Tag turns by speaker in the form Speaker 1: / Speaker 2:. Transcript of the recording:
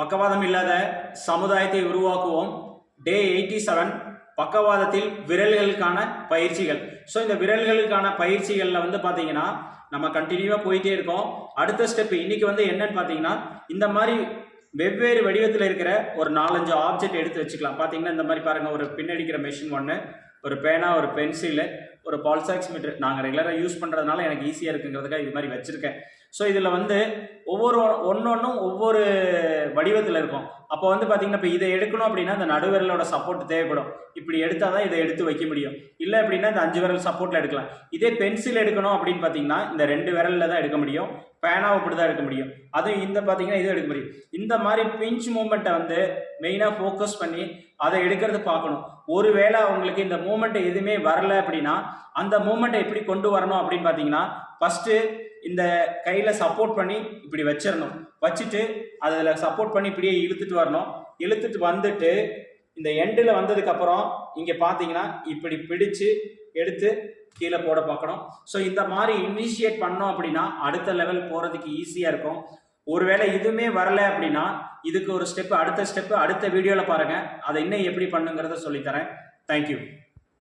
Speaker 1: பக்கவாதம் இல்லாத சமுதாயத்தை உருவாக்குவோம். டே எயிட்டி செவன் பக்கவாதத்தில் விரல்களுக்கான பயிற்சிகள். ஸோ இந்த விரல்களுக்கான பயிற்சிகளில் வந்து பார்த்தீங்கன்னா நம்ம கண்டினியூவாக போயிட்டே இருக்கோம். அடுத்த ஸ்டெப் இன்னைக்கு வந்து என்னன்னு பார்த்தீங்கன்னா இந்த மாதிரி வெவ்வேறு வடிவத்தில் இருக்கிற ஒரு நாலஞ்சு ஆப்ஜெக்ட் எடுத்து வச்சுக்கலாம். பார்த்தீங்கன்னா இந்த மாதிரி பாருங்கள் ஒரு பின்னடிக்கிற மெஷின் ஒன்று ஒரு பேனா ஒரு பென்சிலு ஒரு பால்சாக்ஸ் மீட்டர் நாங்கள் ரெகுலராக யூஸ் பண்ணுறதுனால எனக்கு ஈஸியாக இருக்குங்கிறதுக்காக இது மாதிரி வச்சுருக்கேன். ஸோ இதில் வந்து ஒவ்வொரு ஒன்று ஒன்றும் ஒவ்வொரு வடிவத்தில் இருக்கும். அப்போ வந்து பார்த்தீங்கன்னா இப்போ இதை எடுக்கணும் அப்படின்னா இந்த நடுவிரலோட சப்போர்ட் தேவைப்படும். இப்படி எடுத்தால் தான் இதை எடுத்து வைக்க முடியும். இல்லை அப்படின்னா இந்த அஞ்சு விரல் சப்போர்ட்டில் எடுக்கலாம். இதே பென்சில் எடுக்கணும் அப்படின்னு பார்த்தீங்கன்னா இந்த ரெண்டு விரலில் தான் எடுக்க முடியும். பேனாவை இப்படி தான் எடுக்க முடியும். அதுவும் இந்த பார்த்தீங்கன்னா இது எடுக்க முடியும். இந்த மாதிரி பிஞ்ச் மூமெண்ட்டை வந்து மெயினாக ஃபோக்கஸ் பண்ணி அதை எடுக்கிறது பார்க்கணும். ஒருவேளை அவங்களுக்கு இந்த மூமெண்ட்டை எதுவுமே வரல அப்படின்னா அந்த மூமெண்ட்டை எப்படி கொண்டு வரணும் அப்படின்னு பார்த்தீங்கன்னா ஃபஸ்ட்டு இந்த கையில் சப்போர்ட் பண்ணி இப்படி வச்சிடணும். வச்சுட்டு அதில் சப்போர்ட் பண்ணி இப்படியே இழுத்துட்டு வரணும். இழுத்துட்டு வந்துட்டு இந்த எண்டில் வந்ததுக்கப்புறம் இங்கே பார்த்தீங்கன்னா இப்படி பிடிச்சு எடுத்து கீழே போட பார்க்கணும். ஸோ இந்த மாதிரி இனிஷியேட் பண்ணோம் அப்படின்னா அடுத்த லெவல் போகிறதுக்கு ஈஸியாக இருக்கும். ஒருவேளை இதுவுமே வரல அப்படின்னா இதுக்கு ஒரு ஸ்டெப்பு அடுத்த ஸ்டெப்பு அடுத்த வீடியோவில் பாருங்கள் அதை இன்னும் எப்படி பண்ணுங்கிறத சொல்லித்தரேன். தேங்க்யூ